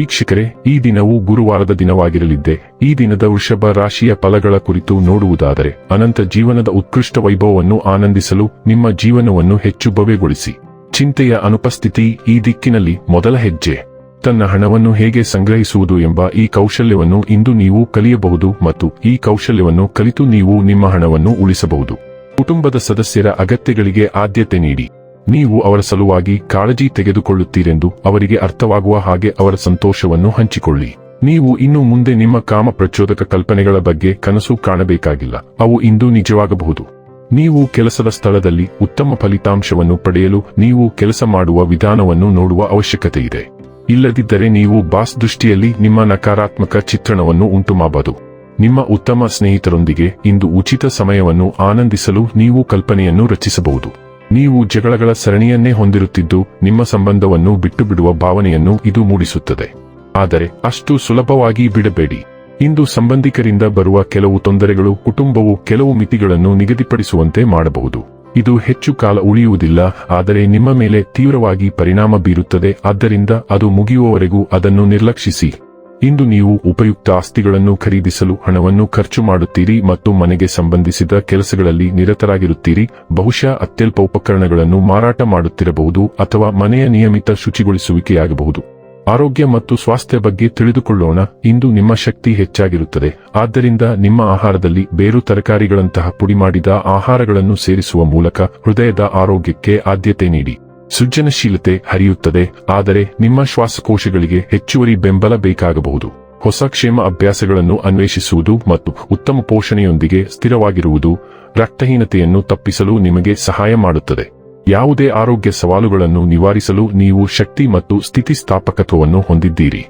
ವೀಕ್ಷಕರೇ, ಈ ದಿನವು ಗುರುವಾರದ ದಿನವಾಗಿರಲಿದ್ದೆ. ಈ ದಿನದ ವೃಷಭ ರಾಶಿಯ ಫಲಗಳ ಕುರಿತು ನೋಡುವುದಾದರೆ, ಅನಂತ ಜೀವನದ ಉತ್ಕೃಷ್ಟ ವೈಭವವನ್ನು ಆನಂದಿಸಲು ನಿಮ್ಮ ಜೀವನವನ್ನು ಹೆಚ್ಚು ಭವ್ಯಗೊಳಿಸಿ. ಚಿಂತೆಯ ಅನುಪಸ್ಥಿತಿ ಈ ದಿಕ್ಕಿನಲ್ಲಿ ಮೊದಲ ಹೆಜ್ಜೆ. ತನ್ನ ಹಣವನ್ನು ಹೇಗೆ ಸಂಗ್ರಹಿಸುವುದು ಎಂಬ ಈ ಕೌಶಲ್ಯವನ್ನು ಇಂದು ನೀವು ಕಲಿಯಬಹುದು ಮತ್ತು ಈ ಕೌಶಲ್ಯವನ್ನು ಕಲಿತು ನೀವು ನಿಮ್ಮ ಹಣವನ್ನು ಉಳಿಸಬಹುದು. ಕುಟುಂಬದ ಸದಸ್ಯರ ಅಗತ್ಯಗಳಿಗೆ ಆದ್ಯತೆ ನೀಡಿ. ನೀವು ಅವರ ಸಲುವಾಗಿ ಕಾಳಜಿ ತೆಗೆದುಕೊಳ್ಳುತ್ತೀರೆಂದು ಅವರಿಗೆ ಅರ್ಥವಾಗುವ ಹಾಗೆ ಅವರ ಸಂತೋಷವನ್ನು ಹಂಚಿಕೊಳ್ಳಿ. ನೀವು ಇನ್ನು ಮುಂದೆ ನಿಮ್ಮ ಕಾಮ ಪ್ರಚೋದಕ ಕಲ್ಪನೆಗಳ ಬಗ್ಗೆ ಕನಸು ಕಾಣಬೇಕಾಗಿಲ್ಲ. ಅವು ಇಂದು ನಿಜವಾಗಬಹುದು. ನೀವು ಕೆಲಸದ ಸ್ಥಳದಲ್ಲಿ ಉತ್ತಮ ಫಲಿತಾಂಶವನ್ನು ಪಡೆಯಲು ನೀವು ಕೆಲಸ ಮಾಡುವ ವಿಧಾನವನ್ನು ನೋಡುವ ಅವಶ್ಯಕತೆ ಇದೆ ಇಲ್ಲದಿದ್ದರೆ ನೀವು ಬಾಸ್ ದೃಷ್ಟಿಯಲ್ಲಿ ನಿಮ್ಮ ನಕಾರಾತ್ಮಕ ಚಿತ್ರಣವನ್ನು ಉಂಟುಮಾಬದು ನಿಮ್ಮ ಉತ್ತಮ ಸ್ನೇಹಿತರೊಂದಿಗೆ ಇಂದು ಉಚಿತ ಸಮಯವನ್ನು ಆನಂದಿಸಲು ನೀವು ಕಲ್ಪನೆಯನ್ನು ರಚಿಸಬಹುದು. ನೀವು ಜಗಳಗಳ ಸರಣಿಯನ್ನೇ ಹೊಂದಿರುತ್ತಿದ್ದು ನಿಮ್ಮ ಸಂಬಂಧವನ್ನು ಬಿಟ್ಟು ಬಿಡುವ ಭಾವನೆಯನ್ನು ಇದು ಮೂಡಿಸುತ್ತದೆ. ಆದರೆ ಅಷ್ಟು ಸುಲಭವಾಗಿ ಬಿಡಬೇಡಿ. ಇಂದು ಸಂಬಂಧಿಕರಿಂದ ಬರುವ ಕೆಲವು ತೊಂದರೆಗಳು ಕುಟುಂಬವು ಕೆಲವು ಮಿತಿಗಳನ್ನು ನಿಗದಿಪಡಿಸುವಂತೆ ಮಾಡಬಹುದು. ಇದು ಹೆಚ್ಚು ಕಾಲ ಉಳಿಯುವುದಿಲ್ಲ, ಆದರೆ ನಿಮ್ಮ ಮೇಲೆ ತೀವ್ರವಾಗಿ ಪರಿಣಾಮ ಬೀರುತ್ತದೆ, ಆದ್ದರಿಂದ ಅದು ಮುಗಿಯುವವರೆಗೂ ಅದನ್ನು ನಿರ್ಲಕ್ಷಿಸಿ. ಇಂದು ನೀವು ಉಪಯುಕ್ತ ಆಸ್ತಿಗಳನ್ನು ಖರೀದಿಸಲು ಹಣವನ್ನು ಖರ್ಚು ಮಾಡುತ್ತೀರಿ ಮತ್ತು ಮನೆಗೆ ಸಂಬಂಧಿಸಿದ ಕೆಲಸಗಳಲ್ಲಿ ನಿರತರಾಗಿರುತ್ತೀರಿ. ಬಹುಶಃ ಅತ್ಯಲ್ಪ ಉಪಕರಣಗಳನ್ನು ಮಾರಾಟ ಮಾಡುತ್ತಿರಬಹುದು ಅಥವಾ ಮನೆಯ ನಿಯಮಿತ ಶುಚಿಗೊಳಿಸುವಿಕೆಯಾಗಬಹುದು. ಆರೋಗ್ಯ ಮತ್ತು ಸ್ವಾಸ್ಥ್ಯ ಬಗ್ಗೆ ತಿಳಿದುಕೊಳ್ಳೋಣ. ಇಂದು ನಿಮ್ಮ ಶಕ್ತಿ ಹೆಚ್ಚಾಗಿರುತ್ತದೆ. ಆದ್ದರಿಂದ ನಿಮ್ಮ ಆಹಾರದಲ್ಲಿ ಬೇರು ತರಕಾರಿಗಳಂತಹ ಪುಡಿಮಾಡಿದ ಆಹಾರಗಳನ್ನು ಸೇರಿಸುವ ಮೂಲಕ ಹೃದಯದ ಆರೋಗ್ಯಕ್ಕೆ ಆದ್ಯತೆ ನೀಡಿ. ಸೃಜನಶೀಲತೆ ಹರಿಯುತ್ತದೆ, ಆದರೆ ನಿಮ್ಮ ಶ್ವಾಸಕೋಶಗಳಿಗೆ ಹೆಚ್ಚುವರಿ ಬೆಂಬಲ ಬೇಕಾಗಬಹುದು. ಹೊಸ ಕ್ಷೇಮ ಅಭ್ಯಾಸಗಳನ್ನು ಅನ್ವೇಷಿಸುವುದು ಮತ್ತು ಉತ್ತಮ ಪೋಷಣೆಯೊಂದಿಗೆ ಸ್ಥಿರವಾಗಿರುವುದು ರಕ್ತಹೀನತೆಯನ್ನು ತಪ್ಪಿಸಲು ನಿಮಗೆ ಸಹಾಯ ಮಾಡುತ್ತದೆ. ಯಾವುದೇ ಆರೋಗ್ಯ ಸವಾಲುಗಳನ್ನು ನಿವಾರಿಸಲು ನೀವು ಶಕ್ತಿ ಮತ್ತು ಸ್ಥಿತಿಸ್ಥಾಪಕತ್ವವನ್ನು ಹೊಂದಿದ್ದೀರಿ.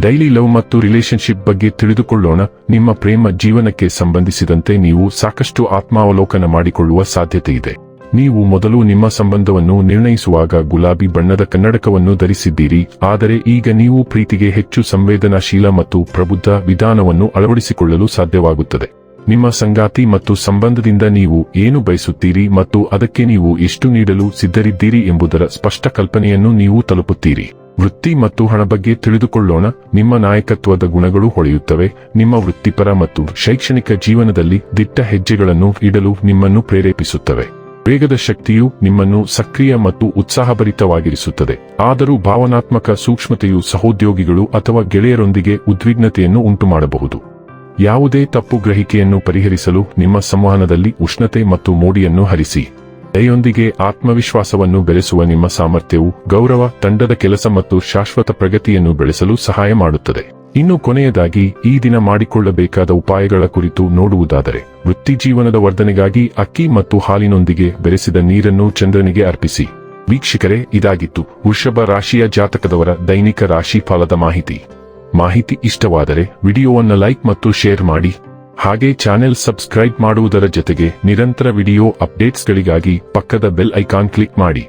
ಡೈಲಿ ಲವ್ ಮತ್ತು ರಿಲೇಷನ್ಶಿಪ್ ಬಗ್ಗೆ ತಿಳಿದುಕೊಳ್ಳೋಣ. ನಿಮ್ಮ ಪ್ರೇಮ ಜೀವನಕ್ಕೆ ಸಂಬಂಧಿಸಿದಂತೆ ನೀವು ಸಾಕಷ್ಟು ಆತ್ಮಾವಲೋಕನ ಮಾಡಿಕೊಳ್ಳುವ ಸಾಧ್ಯತೆ ಇದೆ ನೀವು ಮೊದಲು ನಿಮ್ಮ ಸಂಬಂಧವನ್ನು ನಿರ್ಣಯಿಸುವಾಗ ಗುಲಾಬಿ ಬಣ್ಣದ ಕನ್ನಡಕವನ್ನು ಧರಿಸಿದ್ದೀರಿ, ಆದರೆ ಈಗ ನೀವು ಪ್ರೀತಿಗೆ ಹೆಚ್ಚು ಸಂವೇದನಾಶೀಲ ಮತ್ತು ಪ್ರಬುದ್ಧ ವಿಧಾನವನ್ನು ಅಳವಡಿಸಿಕೊಳ್ಳಲು ಸಾಧ್ಯವಾಗುತ್ತದೆ. ನಿಮ್ಮ ಸಂಗಾತಿ ಮತ್ತು ಸಂಬಂಧದಿಂದ ನೀವು ಏನು ಬಯಸುತ್ತೀರಿ ಮತ್ತು ಅದಕ್ಕೆ ನೀವು ಎಷ್ಟು ನೀಡಲು ಸಿದ್ಧರಿದ್ದೀರಿ ಎಂಬುದರ ಸ್ಪಷ್ಟ ಕಲ್ಪನೆಯನ್ನು ನೀವು ತಲುಪುತ್ತೀರಿ. ವೃತ್ತಿ ಮತ್ತು ಹಣ ಬಗ್ಗೆ ತಿಳಿದುಕೊಳ್ಳೋಣ. ನಿಮ್ಮ ನಾಯಕತ್ವದ ಗುಣಗಳು ಹೊಳೆಯುತ್ತವೆ. ನಿಮ್ಮ ವೃತ್ತಿಪರ ಮತ್ತು ಶೈಕ್ಷಣಿಕ ಜೀವನದಲ್ಲಿ ದಿಟ್ಟ ಹೆಜ್ಜೆಗಳನ್ನು ಇಡಲು ನಿಮ್ಮನ್ನು ಪ್ರೇರೇಪಿಸುತ್ತವೆ. ವೇಗದ ಶಕ್ತಿಯು ನಿಮ್ಮನ್ನು ಸಕ್ರಿಯ ಮತ್ತು ಉತ್ಸಾಹಭರಿತವಾಗಿರಿಸುತ್ತದೆ. ಆದರೂ ಭಾವನಾತ್ಮಕ ಸೂಕ್ಷ್ಮತೆಯು ಸಹೋದ್ಯೋಗಿಗಳು ಅಥವಾ ಗೆಳೆಯರೊಂದಿಗೆ ಉದ್ವಿಗ್ನತೆಯನ್ನು ಉಂಟುಮಾಡಬಹುದು. ಯಾವುದೇ ತಪ್ಪು ಗ್ರಹಿಕೆಯನ್ನು ಪರಿಹರಿಸಲು ನಿಮ್ಮ ಸಂವಹನದಲ್ಲಿ ಉಷ್ಣತೆ ಮತ್ತು ಮೋಡಿಯನ್ನು ಹರಿಸಿ. ದಯೊಂದಿಗೆ ಆತ್ಮವಿಶ್ವಾಸವನ್ನು ಬೆಳೆಸುವ ನಿಮ್ಮ ಸಾಮರ್ಥ್ಯವು ಗೌರವ, ತಂಡದ ಕೆಲಸ ಮತ್ತು ಶಾಶ್ವತ ಪ್ರಗತಿಯನ್ನು ಬೆಳೆಸಲು ಸಹಾಯ ಮಾಡುತ್ತದೆ. ಇನ್ನು ಕೊನೆಯದಾಗಿ ಈ ದಿನ ಮಾಡಿಕೊಳ್ಳಬೇಕಾದ ಉಪಾಯಗಳ ಕುರಿತು ನೋಡುವುದಾದರೆ ವೃತ್ತಿಜೀವನದ ವರ್ಧನೆಗಾಗಿ ಅಕ್ಕಿ ಮತ್ತು ಹಾಲಿನೊಂದಿಗೆ ಬೆರೆಸಿದ ನೀರನ್ನು ಚಂದ್ರನಿಗೆ ಅರ್ಪಿಸಿ. ವೀಕ್ಷಕರೇ, ಇದಾಗಿತ್ತು ವೃಷಭ ರಾಶಿಯ ಜಾತಕದವರ ದೈನಿಕ ರಾಶಿ ಫಲದ ಮಾಹಿತಿ. ಮಾಹಿತಿ ಇಷ್ಟವಾದರೆ ವಿಡಿಯೋವನ್ನು ಲೈಕ್ ಮತ್ತು ಶೇರ್ ಮಾಡಿ. ಹಾಗೆ ಚಾನೆಲ್ ಸಬ್ಸ್ಕ್ರೈಬ್ ಮಾಡುವುದರ ಜೊತೆಗೆ ನಿರಂತರ ವಿಡಿಯೋ ಅಪ್ಡೇಟ್ಸ್ಗಳಿಗಾಗಿ ಪಕ್ಕದ ಬೆಲ್ ಐಕಾನ್ ಕ್ಲಿಕ್ ಮಾಡಿ.